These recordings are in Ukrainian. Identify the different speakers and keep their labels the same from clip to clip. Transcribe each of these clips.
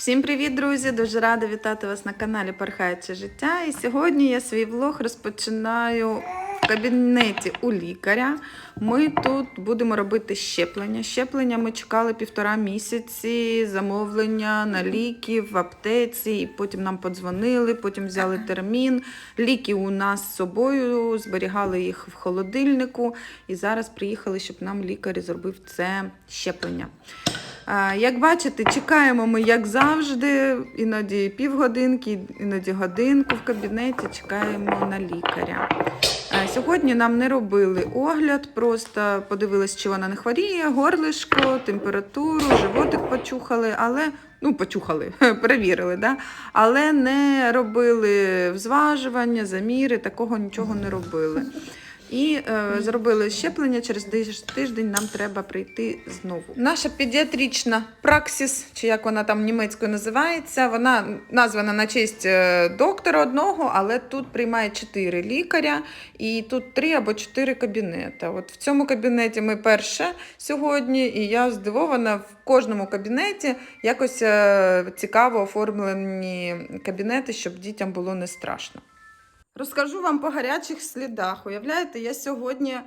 Speaker 1: Всім привіт, друзі! Дуже рада вітати вас на каналі Пархаюче життя. І сьогодні я свій влог розпочинаю в кабінеті у лікаря. Ми тут будемо робити щеплення. Щеплення ми чекали півтора місяці, замовлення на ліки в аптеці, і потім нам подзвонили, потім взяли термін. Ліки у нас з собою, зберігали їх в холодильнику. І зараз приїхали, щоб нам лікар зробив це щеплення. Як бачите, чекаємо ми, як завжди, іноді півгодинки, іноді годинку в кабінеті чекаємо на лікаря. Сьогодні нам не робили огляд, просто подивились, чи вона не хворіє, горлишко, температуру, животик почухали, але ну, почухали, перевірили, да? але не робили взважування, заміри, такого нічого не робили. І е, зробили щеплення через тиждень. Нам треба прийти знову. Наша педіатрична праксіс, чи як вона там німецькою називається, вона названа на честь е, доктора одного, але тут приймає чотири лікаря, і тут три або чотири кабінети. От в цьому кабінеті ми перше сьогодні, і я здивована в кожному кабінеті якось е, цікаво оформлені кабінети, щоб дітям було не страшно. Розкажу вам по гарячих слідах. Уявляєте, я сьогодні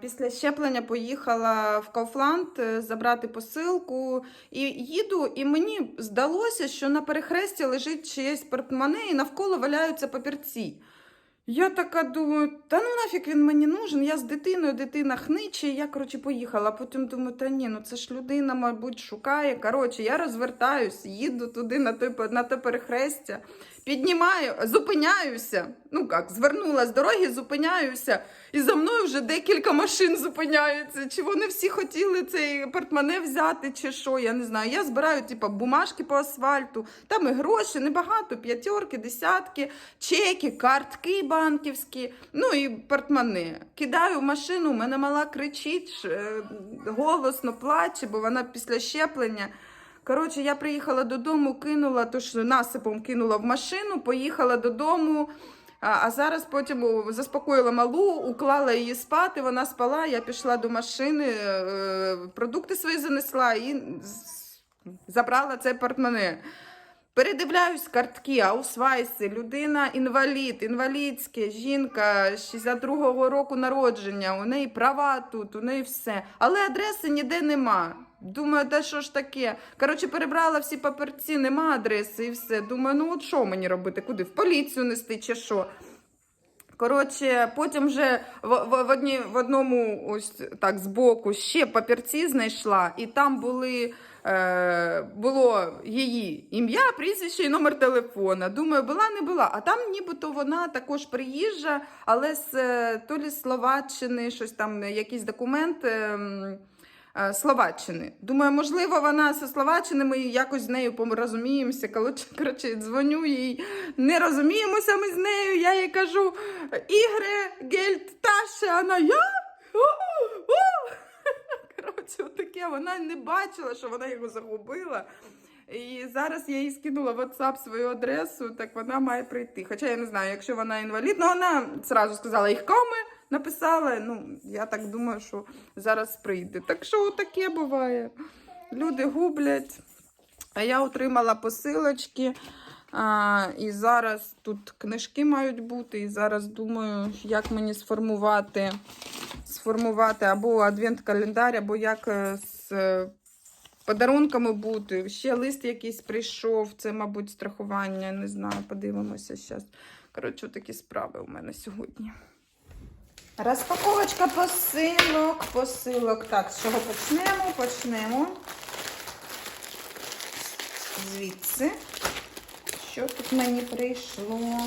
Speaker 1: після щеплення поїхала в Кауфланд е, забрати посилку і їду, і мені здалося, що на перехресті лежить чиєсь портмоне і навколо валяються папірці. Я така думаю, та ну нафіг він мені нужен, я з дитиною, дитина хниче, я, коротше, поїхала. Потім думаю, та ні, ну це ж людина, мабуть, шукає. Коротше, я розвертаюсь, їду туди на те, на те перехрестя, піднімаю, зупиняюся. Ну як, звернула з дороги, зупиняюся, і за мною вже декілька машин зупиняються. Чи вони всі хотіли цей портмоне взяти, чи що, я не знаю. Я збираю, типу, бумажки по асфальту, там і гроші, небагато, п'ятерки, десятки, чеки, картки банківські, ну і портмоне. Кидаю в машину, у мене мала кричить, е, голосно плаче, бо вона після щеплення. Коротше, я приїхала додому, кинула, тож насипом кинула в машину, поїхала додому. А, а зараз потім заспокоїла малу, уклала її спати, вона спала, я пішла до машини, е, продукти свої занесла і забрала це портмоне. Передивляюсь картки, а у свайсі людина інвалід, інвалідське, жінка 62-го року народження, у неї права тут, у неї все. Але адреси ніде нема. Думаю, та що ж таке? Коротше, перебрала всі паперці, нема адреси і все. Думаю, ну от що мені робити? Куди? В поліцію нести чи що? Коротше, потім вже в, в, в, одні, в одному ось так збоку ще папірці знайшла, і там були, е, було її ім'я, прізвище і номер телефона. Думаю, була, не була. А там нібито вона також приїжджа, але з е, то лі Словаччини, щось там, якийсь документ. е, е, Словаччини. Думаю, можливо, вона зі Словаччини, ми якось з нею порозуміємося. Коротше, дзвоню їй, не розуміємося ми з нею. Я їй кажу: Ігре, гельт, Таша, вона я. Коротше, таке, вона не бачила, що вона його загубила. І зараз я їй скинула в WhatsApp свою адресу, так вона має прийти. Хоча я не знаю, якщо вона інвалід, ну вона зразу сказала, їх коми написала. Ну, я так думаю, що зараз прийде. Так що таке буває. Люди гублять. А я отримала посилочки. А, і зараз тут книжки мають бути. І зараз думаю, як мені сформувати, сформувати або адвент-календар, або як е, з е, подарунками бути. Ще лист якийсь прийшов. Це, мабуть, страхування. Не знаю, подивимося зараз. Коротше, такі справи у мене сьогодні. Розпаковочка посилок, посилок. Так, з чого почнемо? Почнемо. Звідси. Що тут мені прийшло?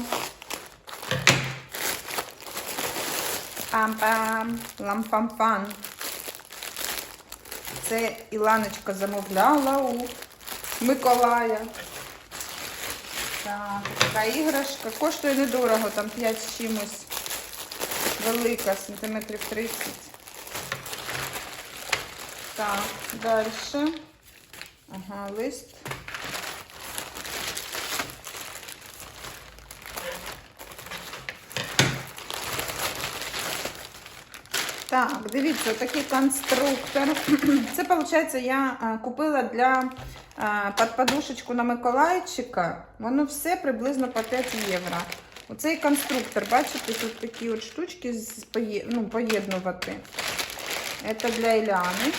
Speaker 1: Пам-пам, лампам-пам. Це Іланочка замовляла у Миколая. Так, така іграшка. Коштує недорого, там 5 з чимось. Велика, сантиметрів 30. Так, далі. Ага, лист. Так, дивіться, такий конструктор. Це, виходить, я е, купила для а, під подушечку на Миколайчика, воно все приблизно по 5 євро. Оцей конструктор, бачите, тут такі от штучки з ну, поєднувати. Це для Іляни.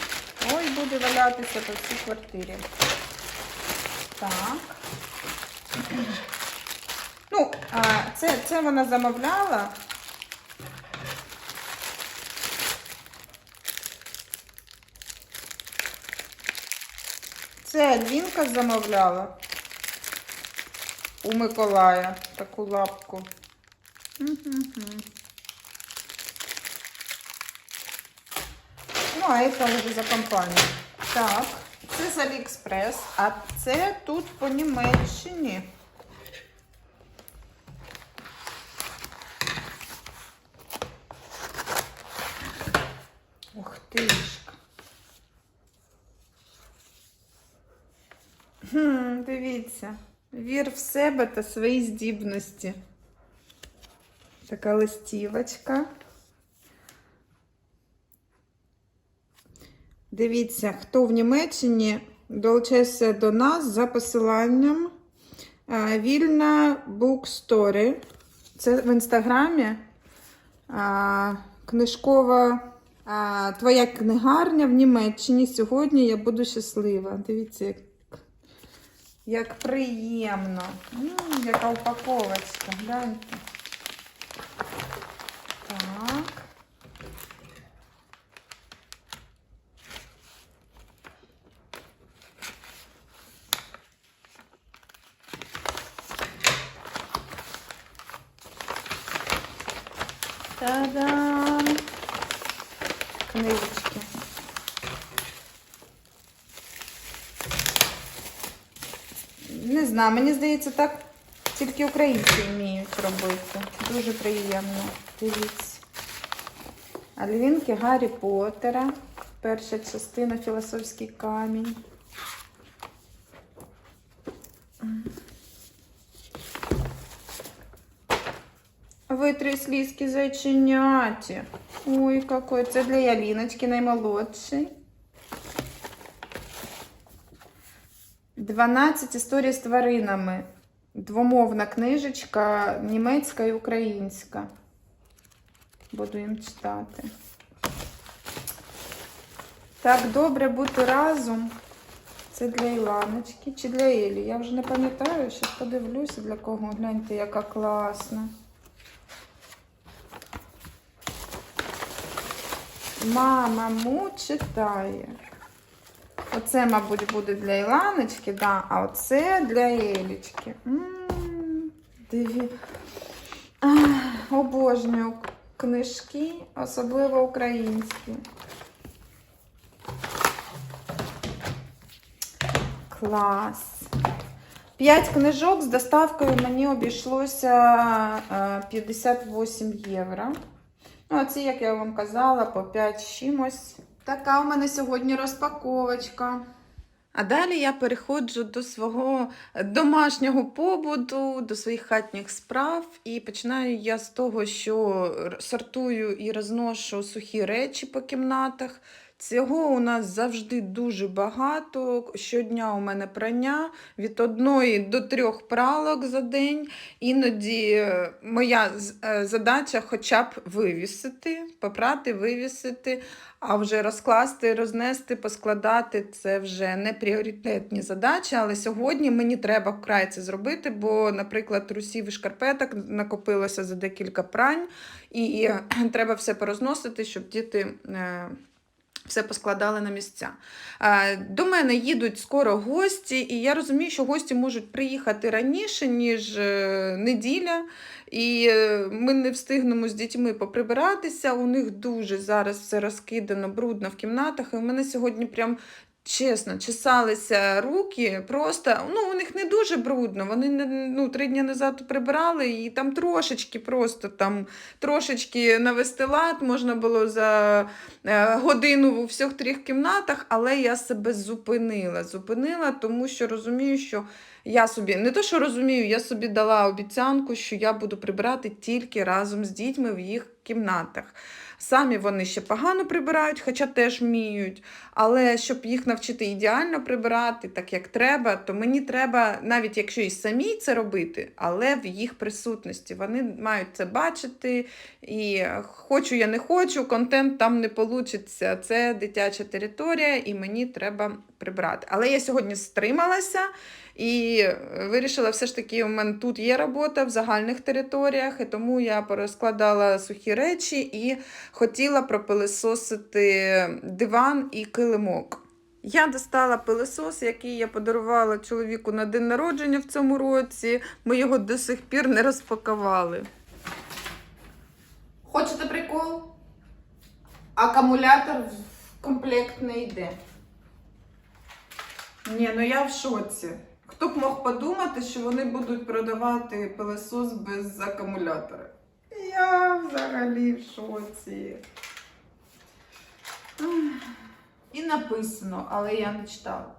Speaker 1: Ой, буде валятися по всій квартирі. Так. Ну, це, це вона замовляла. Це Альвінка замовляла у Миколая таку лапку. Ну, а це вже за компанію. Так, це з Аліекспрес, а це тут по Німеччині. Ух ти. Хм, дивіться. Вір в себе та свої здібності. Така листівочка. Дивіться, хто в Німеччині долучився до нас за посиланням е, Вільна Bookstory. Це в інстаграмі. Книжкова твоя книгарня в Німеччині. Сьогодні я буду щаслива. Дивіться, як, як приємно. М, яка упаковочка. Гляньте. Так. Та-дам! Книжечки. Знаю, мені здається, так тільки українці вміють робити. Дуже приємно. Дивіться. Альвінки Гаррі Поттера. Перша частина філософський камінь. Витри слізки зайченяті. Ой, какой. Це для Яліночки наймолодший. 12 історій з тваринами. Двомовна книжечка, німецька і українська. Буду їм читати. Так добре бути разом. Це для Іланочки чи для Елі. Я вже не пам'ятаю, щас подивлюся для кого. Гляньте, яка класна. Мама му читає. Оце, мабуть, буде для Іланочки, да, а оце для Елічки. Диві. Обожнюю книжки, особливо українські. Клас. П'ять книжок з доставкою мені обійшлося е, 58 євро. Ну, а ці, як я вам казала, по 5 чимось. Така у мене сьогодні розпаковочка. А далі я переходжу до свого домашнього побуту, до своїх хатніх справ. І починаю я з того, що сортую і розношу сухі речі по кімнатах. Цього у нас завжди дуже багато. Щодня у мене прання від одної до трьох пралок за день. Іноді е, моя е, задача хоча б вивісити, попрати, вивісити, а вже розкласти, рознести, поскладати це вже не пріоритетні задачі. Але сьогодні мені треба вкрай це зробити, бо, наприклад, трусів і шкарпеток накопилося за декілька прань, і е, треба все порозносити, щоб діти. Все поскладали на місця. Е, До мене їдуть скоро гості, і я розумію, що гості можуть приїхати раніше, ніж е, неділя. І е, ми не встигнемо з дітьми поприбиратися. У них дуже зараз все розкидано, брудно в кімнатах. І в мене сьогодні прям. Чесно, чесалися руки, просто ну у них не дуже брудно. Вони не ну три дні назад прибирали, і там трошечки, просто там трошечки навести лад можна було за е, годину у всіх трьох кімнатах, але я себе зупинила. Зупинила, тому що розумію, що я собі не то, що розумію, я собі дала обіцянку, що я буду прибирати тільки разом з дітьми в їх кімнатах. Самі вони ще погано прибирають, хоча теж вміють. Але щоб їх навчити ідеально прибирати, так як треба, то мені треба, навіть якщо і самі це робити, але в їх присутності. Вони мають це бачити. І хочу я не хочу, контент там не вийде. Це дитяча територія, і мені треба прибрати. Але я сьогодні стрималася. І вирішила, все ж таки, у мене тут є робота в загальних територіях, і тому я порозкладала сухі речі і хотіла пропилисосити диван і килимок. Я достала пилисос, який я подарувала чоловіку на день народження в цьому році. Ми його до сих пір не розпакували. Хочете прикол? Акумулятор в комплект не йде. Ні, ну я в шоці. Хто б мог подумати, що вони будуть продавати пилосос без акумулятора? Я взагалі в шоці. І написано, але я не читала.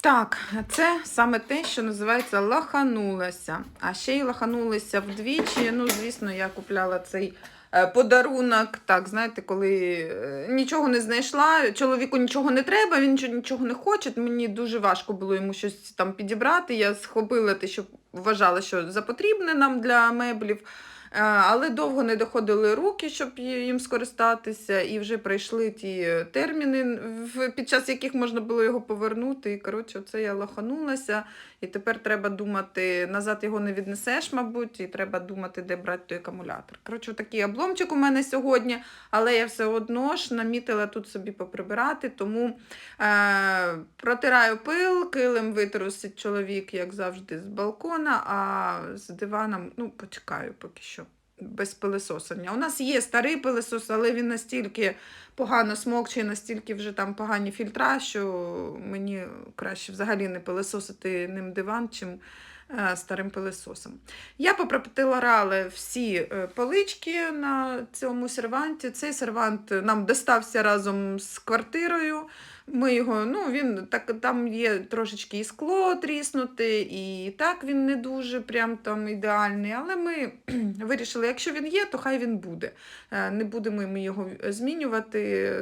Speaker 1: Так, це саме те, що називається лаханулася. А ще й лаханулися вдвічі. Ну, звісно, я купляла цей подарунок. Так, знаєте, коли е, нічого не знайшла, чоловіку нічого не треба, він нічого, не хоче. Мені дуже важко було йому щось там підібрати. Я схопила те, що вважала, що за потрібне нам для меблів. Е, Але довго не доходили руки, щоб їм скористатися, і вже прийшли ті терміни, під час яких можна було його повернути. І коротше, це я лоханулася. І тепер треба думати, назад його не віднесеш, мабуть, і треба думати, де брати той акумулятор. Коротше, такий обломчик у мене сьогодні, але я все одно ж намітила тут собі поприбирати, тому е, протираю пил, килим витрусить чоловік, як завжди, з балкона, а з диваном, ну, почекаю поки що. Без пилисосання. У нас є старий пилисос, але він настільки погано смокче, настільки вже там погані фільтра, що мені краще взагалі не пилисосити ним диван, чим е, старим пилисосом. Я попротирала всі е, полички на цьому серванті. Цей сервант нам достався разом з квартирою. Ми його, ну він так там є трошечки і скло тріснуте, і так він не дуже прям там ідеальний. Але ми вирішили, якщо він є, то хай він буде. Е, Не будемо ми його змінювати,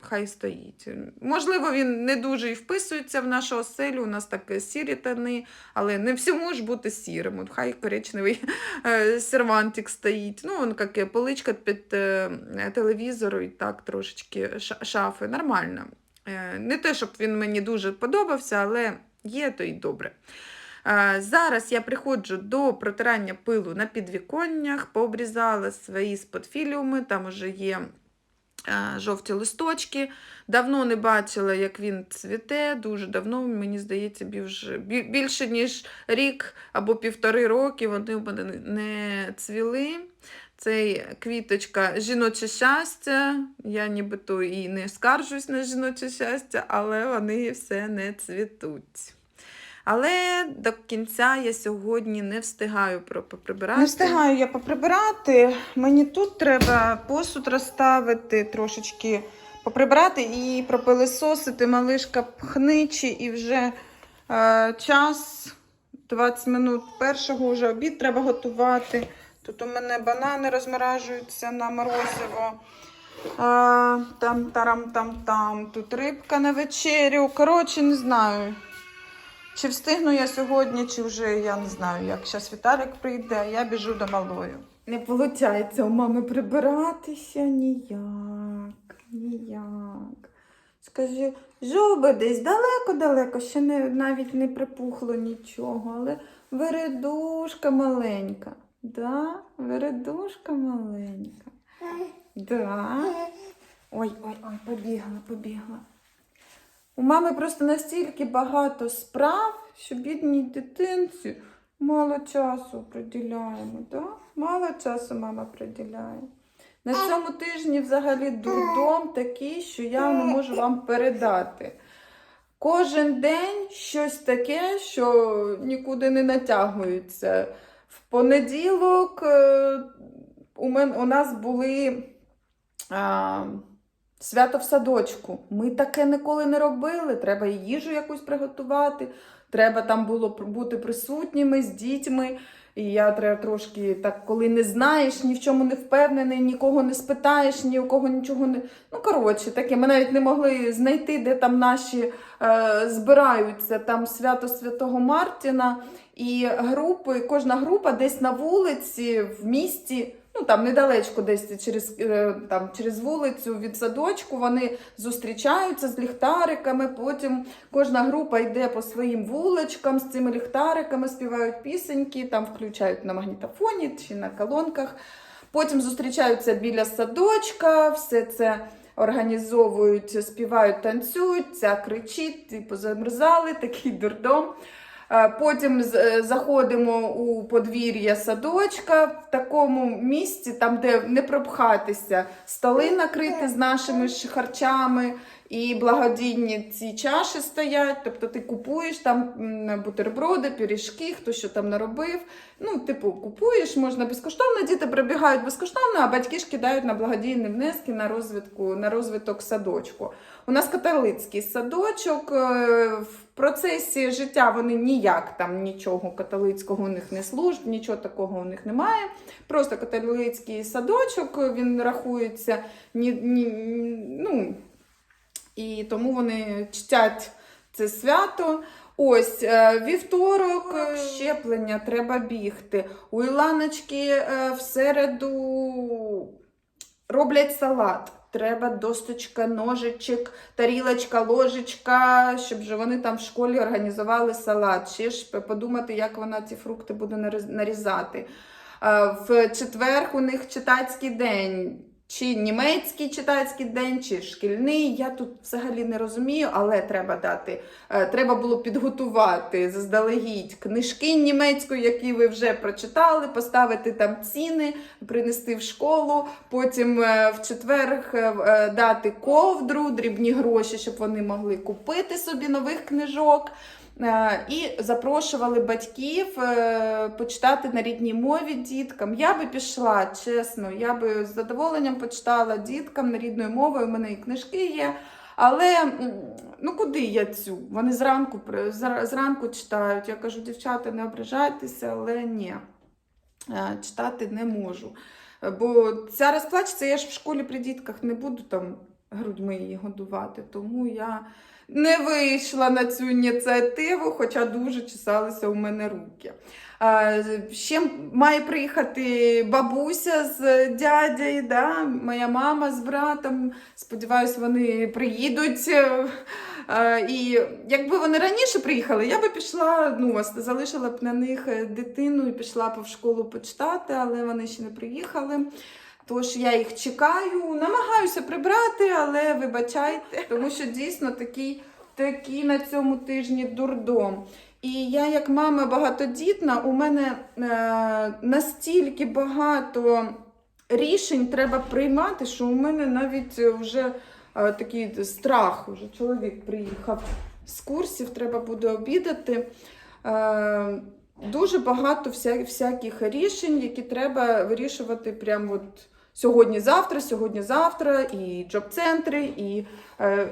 Speaker 1: хай стоїть. Можливо, він не дуже і вписується в нашу оселю. У нас так сірі тони, але не всьому ж бути сірим. Хай коричневий е, сервантик стоїть. Ну, он як поличка під е, телевізор і так трошечки шафи. Нормально. Е, Не те, щоб він мені дуже подобався, але є, то й добре. Е, Зараз я приходжу до протирання пилу на підвіконнях, пообрізала свої спотфіліуми, там вже є е, жовті листочки. Давно не бачила, як він цвіте, дуже давно, мені здається, більше, ніж рік або півтори роки вони не цвіли. Цей квіточка жіноче щастя. Я нібито і не скаржусь на жіноче щастя, але вони все не цвітуть. Але до кінця я сьогодні не встигаю поприбирати. Не встигаю я поприбирати. Мені тут треба посуд розставити, трошечки поприбирати і пропилисосити малишка пхничі, і вже е, час 20 минут першого вже обід треба готувати. Тут у мене банани розморажуються на морозиво. А, там тарам там там. Тут рибка на вечерю. Коротше, не знаю. Чи встигну я сьогодні, чи вже я не знаю, як зараз Віталік прийде, а я біжу до малої. Не виходить у мами прибиратися ніяк, ніяк. Скажи, жуби десь далеко-далеко, ще не, навіть не припухло нічого, але вередушка маленька. Да? Вередушка маленька. Да. Ой, ой, ой, побігла, побігла. У мами просто настільки багато справ, що бідній дитинці мало часу приділяємо. Да? Мало часу мама приділяє. На цьому тижні взагалі дурдом такий, що я не можу вам передати. Кожен день щось таке, що нікуди не натягується. В понеділок е, у, мен, у нас були а, Свято в садочку. Ми таке ніколи не робили. Треба і їжу якусь приготувати. Треба там було бути присутніми з дітьми. І я треба трошки так, коли не знаєш, ні в чому не впевнений, нікого не спитаєш, ні у кого нічого не. Ну, коротше, таке. Ми навіть не могли знайти, де там наші е, збираються. Там свято Святого Мартіна. І групи, кожна група десь на вулиці, в місті, ну там недалечко, десь через, е, там, через вулицю від садочку, вони зустрічаються з ліхтариками. Потім кожна група йде по своїм вуличкам з цими ліхтариками, співають пісеньки, там включають на магнітофоні чи на колонках. Потім зустрічаються біля садочка, все це організовують, співають, танцюють, ця кричить, типу замерзали, такий дурдом. Е, Потім е, заходимо у подвір'я садочка в такому місці, там, де не пропхатися, столи накриті з нашими харчами, і благодійні ці чаші стоять. Тобто ти купуєш там бутерброди, пиріжки, хто що там наробив. Ну, типу, купуєш, можна безкоштовно, діти прибігають безкоштовно, а батьки ж кидають на благодійні внески на розвитку, на розвиток садочку. У нас католицький садочок. е, В процесі життя вони ніяк там нічого католицького у них не служб, нічого такого у них немає. Просто католицький садочок він рахується ні, ні, ну, і тому вони чтять це свято. Ось е, вівторок е, щеплення, треба бігти. У Іланочки е, в середу роблять салат. Треба досточка, ножичок, тарілочка, ложечка, щоб же вони там в школі організували салат. Ще ж подумати, як вона ці фрукти буде нарізати. В четвер у них читацький день. Чи німецький читацький день, чи шкільний. Я тут взагалі не розумію, але треба дати. е, Треба було підготувати заздалегідь книжки німецької, які ви вже прочитали, поставити там ціни, принести в школу. Потім е, в четвер е, дати ковдру, дрібні гроші, щоб вони могли купити собі нових книжок. Е, І запрошували батьків е, почитати на рідній мові діткам. Я би пішла, чесно, я би з задоволенням почитала діткам на рідною мовою. У мене і книжки є. Але ну куди я цю? Вони зранку зранку читають. Я кажу, дівчата, не ображайтеся, але ні, е, читати не можу. Бо ця розплачеться, я ж в школі при дітках не буду там грудьми її годувати, тому я не вийшла на цю ініціативу, хоча дуже чесалися у мене руки. Ще має приїхати бабуся з дядею, да? моя мама з братом. Сподіваюсь, вони приїдуть. І якби вони раніше приїхали, я би пішла, ну, залишила б на них дитину і пішла б в школу почитати, але вони ще не приїхали. Тож я їх чекаю, намагаюся прибрати, але вибачайте, тому що дійсно такий, такий на цьому тижні дурдом. І я, як мама багатодітна, у мене е, настільки багато рішень треба приймати, що у мене навіть вже е, такий страх. Уже чоловік приїхав з курсів, треба буде обідати. Е, дуже багато вся, всяких рішень, які треба вирішувати прямо от сьогодні-завтра, сьогодні-завтра, і джоб-центри, і е,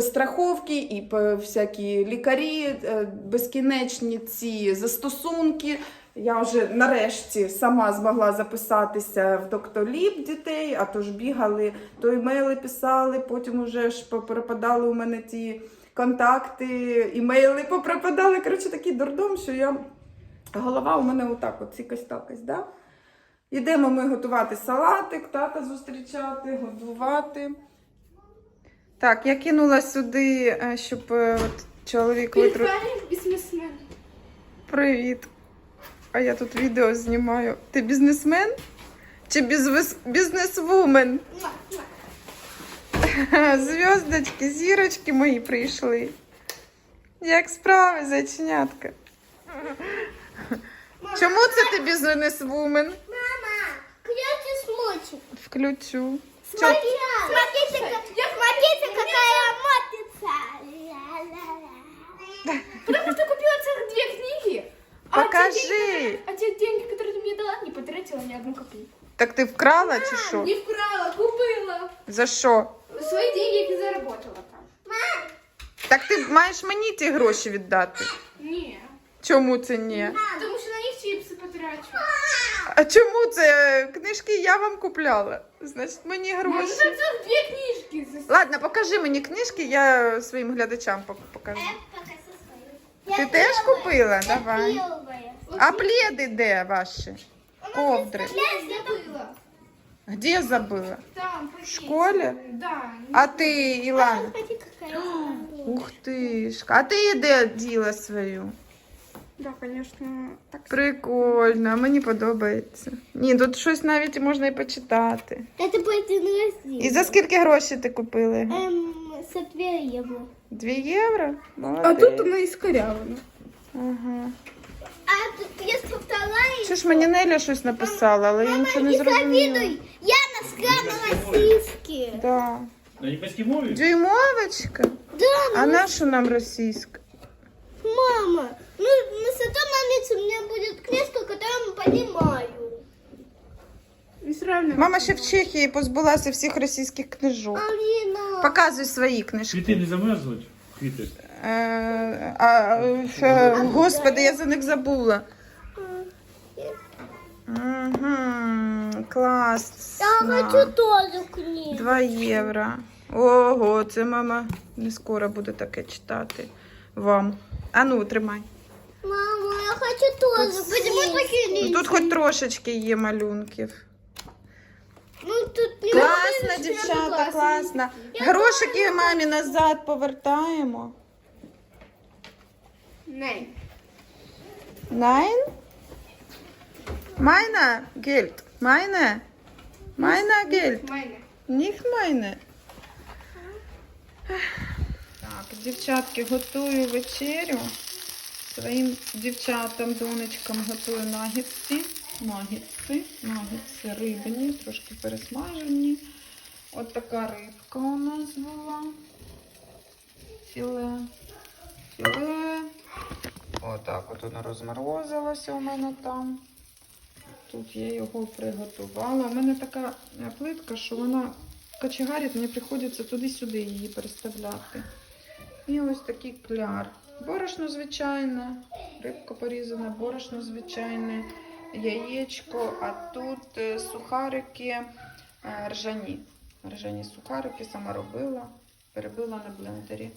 Speaker 1: страховки, і всякі лікарі, е, безкінечні ці застосунки. Я вже нарешті сама змогла записатися в доктоліп дітей, а то ж бігали, то імейли писали, потім уже ж попропадали у мене ті контакти, імейли попропадали. Коротше, такий дурдом, що я голова у мене отак, от якось такось, да? Йдемо ми готувати салатик, тата зустрічати, годувати. Так, я кинула сюди, е, щоб е, от чоловік витру...
Speaker 2: Бізнесмен.
Speaker 1: Привіт. А я тут відео знімаю. Ти бізнесмен? Чи бізвес... бізнесвумен? Зв'яздочки, зірочки мої прийшли. Як справи, зайченятка? Чому це ти бізнесвумен?
Speaker 2: Мама, ключи смочек.
Speaker 1: Включу.
Speaker 2: Смотри, смотрите, как- смотрите, какая матрица. Ля-ля-ля.
Speaker 3: Потому что купила целых две книги. А те
Speaker 1: Покажи.
Speaker 3: деньги, которые- а те деньги, которые ты мне дала, не потратила ни одну копейку.
Speaker 1: Так ти вкрала чи що?
Speaker 3: Не вкрала, купила.
Speaker 1: За що?
Speaker 3: Свої деньги, які заработала там.
Speaker 1: Так ти маєш мені ті гроші віддати.
Speaker 3: Ні.
Speaker 1: Чому це ні?
Speaker 3: Тому що на них чіпси потрачу.
Speaker 1: А чому це книжки я вам купляла? Значить, мені
Speaker 3: Ну,
Speaker 1: гроші.
Speaker 3: це дві книжки.
Speaker 1: Ладно, покажи мені книжки, я своїм глядачам пок- покажу. Ти теж купила? Давай. А пледи де ваші? Ковдри.
Speaker 3: Я забыла.
Speaker 1: Де забыла?
Speaker 3: Там,
Speaker 1: В школі?
Speaker 3: Да.
Speaker 1: А ти, Ілана? Ух ти ж. А ти де діла свою?
Speaker 3: Да, конечно. Так.
Speaker 1: Прикольно, мені подобається. Ні, тут щось навіть можна і почитати.
Speaker 2: Это будет на
Speaker 1: І за скільки грошей ти купили?
Speaker 2: С евро.
Speaker 1: Дві євро?
Speaker 3: А
Speaker 1: Молодець.
Speaker 3: тут вона іскорявлена.
Speaker 1: Ага.
Speaker 2: А тут есть вторая.
Speaker 1: Що ж мені Неля щось написала, але я нічого не
Speaker 2: Не
Speaker 1: зрозуміла.
Speaker 2: Я носка на.
Speaker 1: Да.
Speaker 4: На німецькій мові?
Speaker 1: Дюймовочка?
Speaker 2: Да,
Speaker 1: А на що нам російська?
Speaker 2: мама. Ну, на у меня будет книжка, которую я понимаю.
Speaker 3: І.
Speaker 1: Мама ще в Чехії позбулася всіх російських книжок.
Speaker 2: Алина.
Speaker 1: Показуй свої книжки.
Speaker 4: Квіти не замерзнуть? Квіти.
Speaker 1: Е, а, е, господи, я за них забула. Угу, клас.
Speaker 2: Я хочу тоже книгу.
Speaker 1: Два євро. Ого, це мама не скоро буде таке читати вам. А ну, тримай.
Speaker 2: Хочу тоже. Почему
Speaker 1: Ну, Тут хоч трошечки є малюнків.
Speaker 2: Ну, тут не
Speaker 1: Класно, дівчата, класно. Грошики мамі назад повертаємо.
Speaker 3: Не.
Speaker 1: Nein? Meine Geld. Meine? Meine Geld.
Speaker 3: Мене.
Speaker 1: Nicht meine. Так, дівчатки, готую вечерю. Своїм дівчатам, донечкам готую нагідці. Нагідці, нагідці рибні, трошки пересмажені. От така рибка у нас була. Філе. Філе. Отак от воно розморозилося у мене там. Тут я його приготувала. У мене така плитка, що вона кочегарить, мені приходиться туди-сюди її переставляти. І ось такий кляр. Борошно звичайне, рибка порізана, борошно звичайне, яєчко, а тут е, сухарики е, ржані. Ржані сухарики сама робила, перебила на блендері.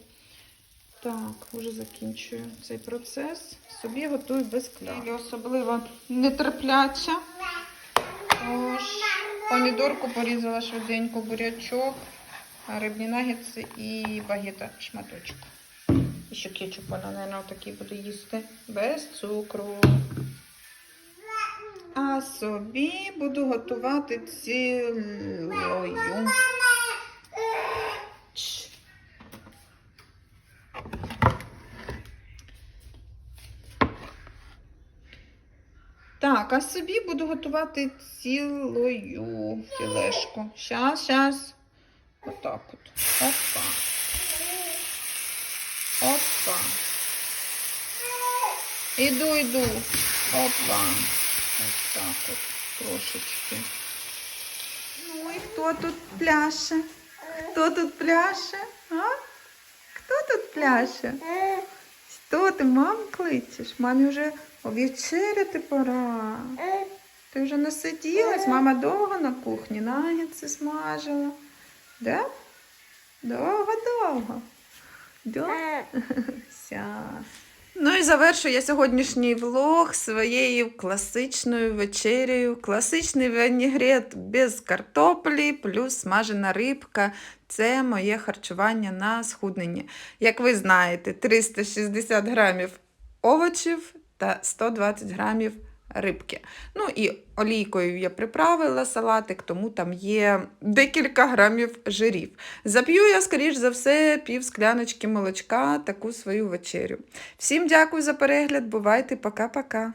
Speaker 1: Так, вже закінчую цей процес. Собі готую без кляру. Особливо нетерпляча. Тож, помідорку порізала швиденько, бурячок, рибні нагетси і багета шматочок. І ще кетчуп вона, мабуть, такий буде їсти. Без цукру. А собі буду готувати цілою. Так, а собі буду готувати цілою філешку. Щас, щас. Отак от. Опа. Опа. Іду, іду. Опа. Ось так от. Трошечки. Ну і хто тут пляше? Хто тут пляше? А? Хто тут пляше? Що ти, мам кличеш? Мамі вже овечеряти пора. Ти вже насиділась, мама довго на кухні, нагідці смажила. Да? Довго-довго. Да? Ся. Ну і завершу я сьогоднішній влог своєю класичною вечерею. Класичний вінігрет без картоплі, плюс смажена рибка. Це моє харчування на схуднення. Як ви знаєте, 360 грамів овочів та 120 грамів рибки. Ну і олійкою я приправила салатик, тому там є декілька грамів жирів. Зап'ю я, скоріш за все, пів скляночки молочка, таку свою вечерю. Всім дякую за перегляд. Бувайте, пока-пока.